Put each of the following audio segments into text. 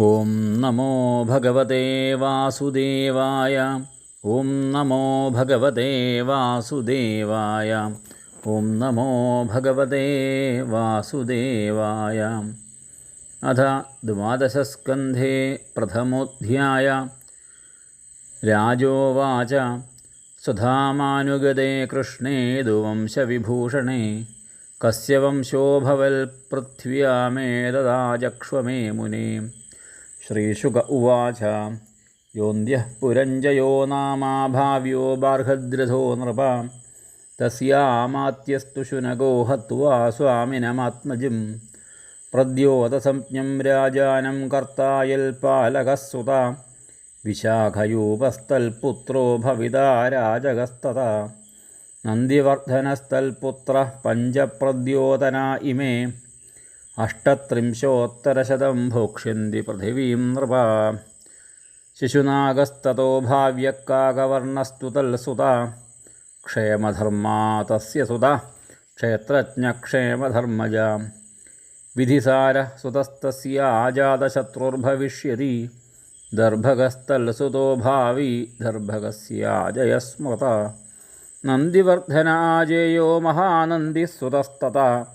ॐ नमो भगवते वासुदेवाय। ॐ नमो भगवते वासुदेवाय। ॐ नमो भगवते वासुदेवाय। अथ द्वादशस्कन्धे प्रथमोऽध्याय। राजोवाच। सुधामानुगते कृष्णे दुवंशविभूषणे। कस्य वंशोभवल्पृथ्व्या मे ददाजक्ष्व मे मुने। ശ്രീശുക ഉവാച. യോന്ധ്യഃ പുരഞ്ജയോ നാമാഭാവ്യോ ബാർഹദ്രഥോ നൃപ. തസ്യാമാത്യസ്തു ശുനകോ ഹത്വാ സ്വാമിനമാത്മജിം. പ്രദ്യോതസംജ്ഞം രാജാനം കർത്തായൽപാലകः സുത വിശാഖയൂപസ്ഥൽപുത്രോ ഭവിതാ രാജകസ്തത. നന്ദിവർദ്ധനസ്ഥൽപുത്ര പഞ്ചപ്രദ്യോതന ഇമേ. अष्टत्रिंशोत्तरशतं पृथिवी पृथिवीं शिशुनागस्तो शिशुनागस्ततो भाव्यक्काकवर्णस्तुतल्सुता क्षेमधर्मा तस्य सुता, क्षेत्रज्ञक्षेमधर्मजा। विधिसारः सुतस्तस्य आजातशत्रुर्भविष्यति दर्भगस्तल्सुतो भावी दर्भगस्याजयस्मृता नन्दिवर्धनाजेयो महानन्दिः सुतस्तता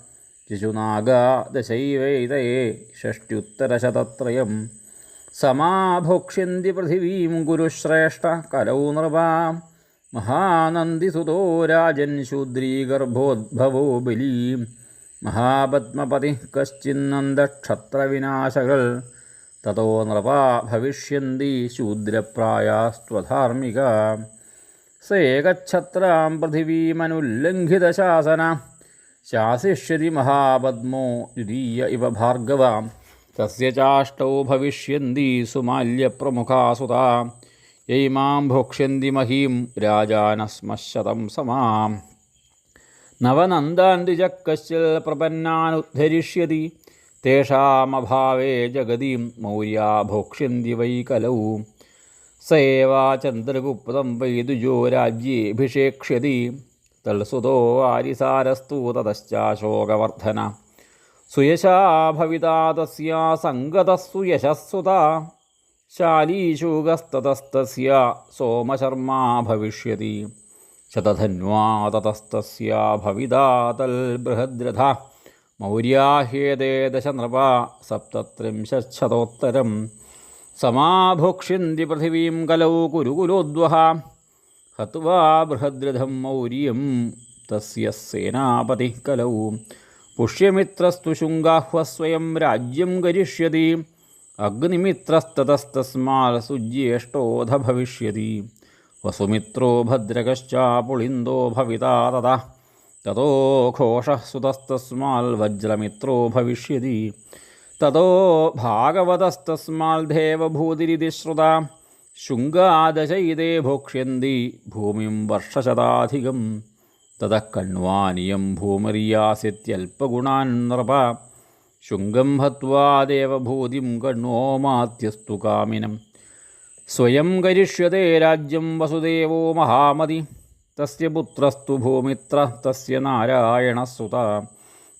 ദശൈവൈതയേ ഷഷ്ട്യുത്തരശതത്രയം. സമാഭോക്ഷ്യന്തി പൃഥിവീം ഗുരുശ്രേഷ്ഠ കലൗ നൃപാം. മഹാനന്ദിസുതോ രാജൻ ശൂദ്രീഗർഭോദ്ഭവോ ബലീം. മഹാപത്മപതി കശ്ചിന്നന്ദക്ഷത്രവിനാശകൾ തതോ നൃപാ ഭവിഷ്യന്തി ശൂദ്രപ്രായാസ്ത്വധാർമ്മിക. സേകച്ഛത്രാം പൃഥിവീമനുല്ലംഘിതശാസന. चाशिष्यति महापद्मो द्वितीय इव भार्गव तस्य चाष्टौ भविष्यन्ति सुमाल्यप्रमुखा सुता यैमां भोक्ष्यन्ति महीं राजानस्मशतं समाम्। नवनन्दान् द्विजः प्रपन्नानुद्धरिष्यति। तेषामभावे जगदीं मौर्या भोक्ष्यन्ति वै कलौ। स एव एवाचन्द्रगुप्तं वैदुजो राज्येऽभिषेक्ष्यति। तल्सुतो आरिसारस्तु ततश्चाशोकवर्धन सुयशा भविता तस्या सङ्गतस्सु यशस्सुता शालीशूगस्ततस्तस्य सोमशर्मा भविष्यति शतधन्वा ततस्तस्या भविता तल्बृहद्रथा मौर्याह्येते दशनृपा सप्तत्रिंशच्छतोत्तरं समाभुक्षिन्ति पृथिवीं कलौ कुरुकुलोद्वहा ഹത്വാ ബൃഹദ്രഥം മൗര്യം തസ്യ സേനാപതി കലൗ പുഷ്യമിത്രസ്തു ശുങ്കാഹ്വസ്വയം രാജ്യം കരിഷ്യതി അഗ്നിമിത്രസ്തതസ്തസ്മാൽ സുജ്യേഷ്ഠോധ ഭവിഷ്യതി വസുമിത്രോ ഭദ്രകശ്ചാപുളിന്ദോ ഭവിതാ തഥ തതോ ഘോഷഃ സുതസ്തസ്മാൽ വജ്രമിത്രോ ഭവിഷ്യതി തതോ ഭാഗവതസ്തസ്മാൽ ദേവഭൂതിരിതി ശ്രുത ശുങ്കാദശയിതേ ഭോക്ഷ്യന്തി ഭൂമിം വർഷശതാധികം. തത കണ്വാനിയം ഭൂമറിയാസിത്യൽപഗുണാൻ നൃപ. ശുംഗം ഹത്വാ ദേവഭൂതിം കണ്വോമാത്യസ്തു കാമിനം. സ്വയം കരിഷ്യത്തെ രാജ്യം വസുദേവോ മഹാമതി. തസ്യ പുത്രസ്തു ഭൂമിത്ര തസ്യ നാരായണസുത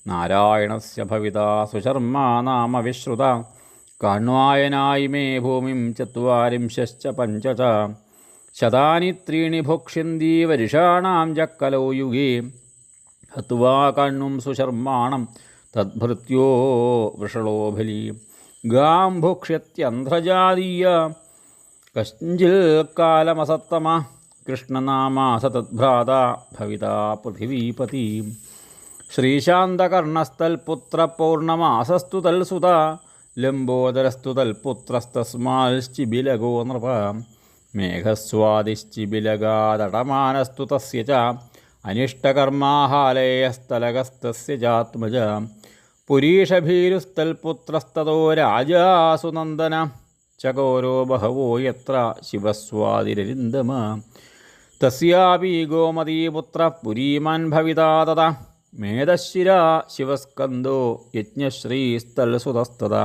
നാരായണസ്യ ഭവിതാ സുശർമാ നാമ വിശ്രുത കാണ്വായനായി മേ ഭൂമിം ചത്വാരിംശ്ച പഞ്ച ശതാനി ത്രീണി ഭോക്ഷ്യന്തി വരിഷാണാം ചക്കലോ യുഗേ. ഹത്വാ കണ്ണും സുശർമാണം തദ്ഭൃത്യോ വൃഷളോ ബലി. ഗാം ഭോക്ഷ്യത്യന്ധ്രജാതീയ കശ്ചിൽ കാലമസത്തമ. കൃഷ്ണനാമാസ തദ്ഭ്രാത. ഭവിതാ പൃഥിവീപതി. ശ്രീശാന്തകർണസ്തൽപുത്രപൂർണമാസസ്തുതൽസുത പൗർണമാസസ്തു തൽസുത. ലംബോദരസ്തു തൽപുത്രസ്തസ്മാൽശ്ചിബിലഗോ നൃപ. മേഘസ്വാദിശ്ചിബിലഗാതടമാനസ്തു തസ്യ ച. അനിഷ്ടകർമാഹാലയസ്ഥലകസ്തസ്യ ചാത്മജ. പുരീഷഭീരുസ്തൽപുത്രസ്തോ രാജാസുനന്ദന. ചകോരോ ബഹവോ യത്ര ശിവസ്വാതിരരിന്ദമ. തസ്യാപി ഗോമതീപുത്ര പുരീമാൻ ഭവിതാ തത മേധശിര ശിവസ്കന്ധോ യജ്ഞശ്രീസ്ഥലസുതസ്തത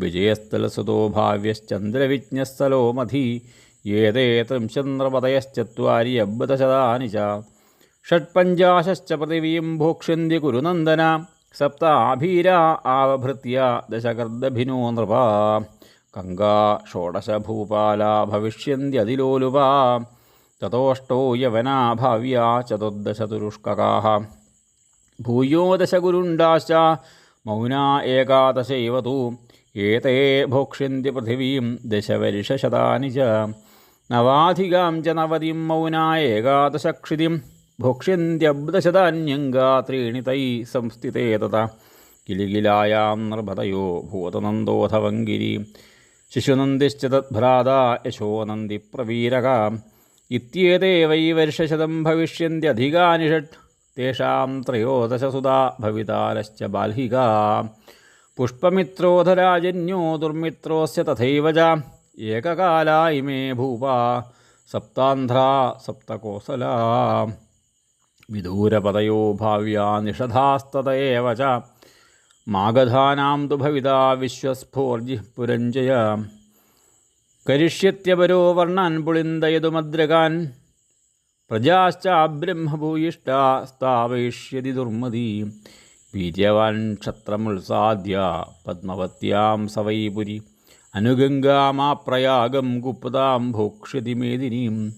വിജയസ്ഥലസുതോ ഭാവ്യശ്ചന്ദ്രവിജ്ഞസ്ഥലോ മധി. ഏതേ ത്രിംശന്ദ്രപതയശ്ചരി അബ്ദശതാനി ച ഷട്പഞ്ചാശ്ച പൃഥിവീം ഭോക്ഷ്യന്തി കുരുനന്ദന. സപ്താഭീര ആവഭൃത്യ ദശകർദ്ദഭിനോ നൃപ. ഗംഗാ ഷോഡശഭൂപാല ഭവിഷ്യന്തി ഭവിഷ്യന്തിയതിലോലുപ തതോഷ്ടോ യവനാ ഭാവ്യ ചതുർദശതുരുഷ്കകാഹ ഭൂയോ മൗന ഏകാദശൈവതു ഏതേ ഭോക്ഷ്യന്തി പൃഥിവീം ദശവരിഷശതാനി ച. നവാധികാം ച നവതിം മൗന ഏകാദശക്ഷിതിം ഭോക്ഷ്യന്ത്യബ്ദശതാന്യങ്കാ ത്രീണി തൈ സംസ്ഥിതേ തത കിലികിലായാം നിർഭതയോ ഭൂതനന്ദോധവങ്കിരി ശിശുനന്ദിശ്ച തദ്ഭ്രാത യശോനന്ദി പ്രവീരക. ഇത്യേതേ വൈ വർഷശതം ഭവിഷ്യന്ത്യധികാനി ഷട്ട് തേഷാം ത്രയോദശസുതാ ഭവിതാരശ്ച ബാൽഹിക പുഷ്പമിത്രോധരാജന്യോ ദുർമിത്രോസ്യ തഥൈവ ച ഏകകാലാ ഇമേ ഭൂപ സപ്താന്ധ്രാ സപ്തകോസല വിദൂരപതയോ ഭാവ്യാ നിഷധാസ്തത ഏവ ച മാഗധാനാം തു ഭവിത വിശ്വസ്ഫോർജി പുരഞ്ജയ കരിഷ്യത്യപരോ വർണാൻ പുളിന്ദയതുമദ്രകാൻ പ്രജാശ്ചാബ്രഹ്മഭൂയിഷ്ടാ സ്ഥാപയിഷ്യതി ദുർമതി. വീര്യവാൻ ക്ഷത്രമുത്സാദ്യ പത്മവത്യാം സവൈപുരി. അനുഗംഗാമാപ്രയാഗം ഗുപ്താം ഭോക്ഷ്യതി മേദിനീം.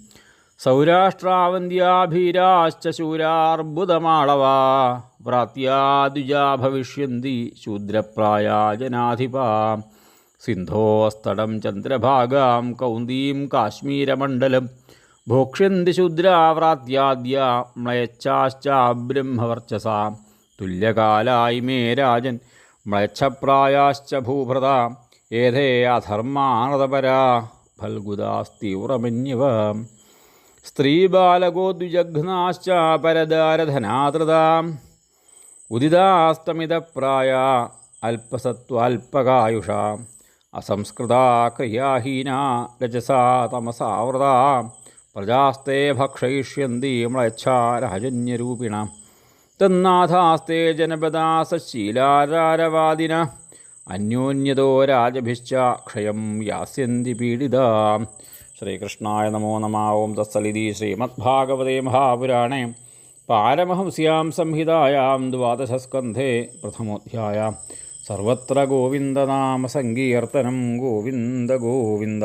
സൗരാഷ്ട്രാവന്ധ്യാഭീരാശ്ച ശൂരാർബുദമാളവാ. വ്രാത്യാദ്വിജാ ഭവിഷ്യന്തി ശൂദ്രപ്രായാ ജനാധിപാ സിന്ധോസ്തടം ചന്ദ്രഭാഗാം കൗന്ദീം കാശ്മീരമണ്ഡലം. ഭോക്ഷ്യന്തി ശൂദ്രാവ്രാത്യാദ്യ മ്ലയച്ചാശ്ച ബ്രഹ്മവർച്ചസ. തുല്യകാലായി മേ രാജൻ മ്ലയച്ഛപ്രായാശ്ച ഭൂഭൃത ഏതേ അധർമാനതപരാ ഫൽഗുദാസ്തീവ്രമന്യവ. സ്ത്രീബാലകോദ്വിജഘ്നാശ്ച പരദാരധനാതൃതാ. ഉദിതാസ്തമിതപ്രായ അല്പസത്വാൽപകായുഷ അസംസ്കൃത ക്രിയാഹീന രജസാ തമസാവൃതാ. പ്രജാസ്തേ ഭക്ഷയിഷ്യന്തി മ്ളച്ഛാരാജന്യരൂപിണ തന്നാഥാസ്തേ ജനപദാസശീലാചാരവാദിന അന്യോന്യതോ രാജഭിശ്ച ക്ഷയം യാസ്യന്തി പീഡിത. ശ്രീകൃഷ്ണായ നമോ നമ. ഓം തത്സലിതി ശ്രീമദ്ഭാഗവതേ മഹാപുരാണേ. പാരമഹംസ്യാം സംഹിതായാം ദ്വാദശസ്കന്ധേ പ്രഥമോധ്യായ. സർവത്ര ഗോവിന്ദനാമസങ്കീർത്തനം ഗോവിന്ദ ഗോവിന്ദ.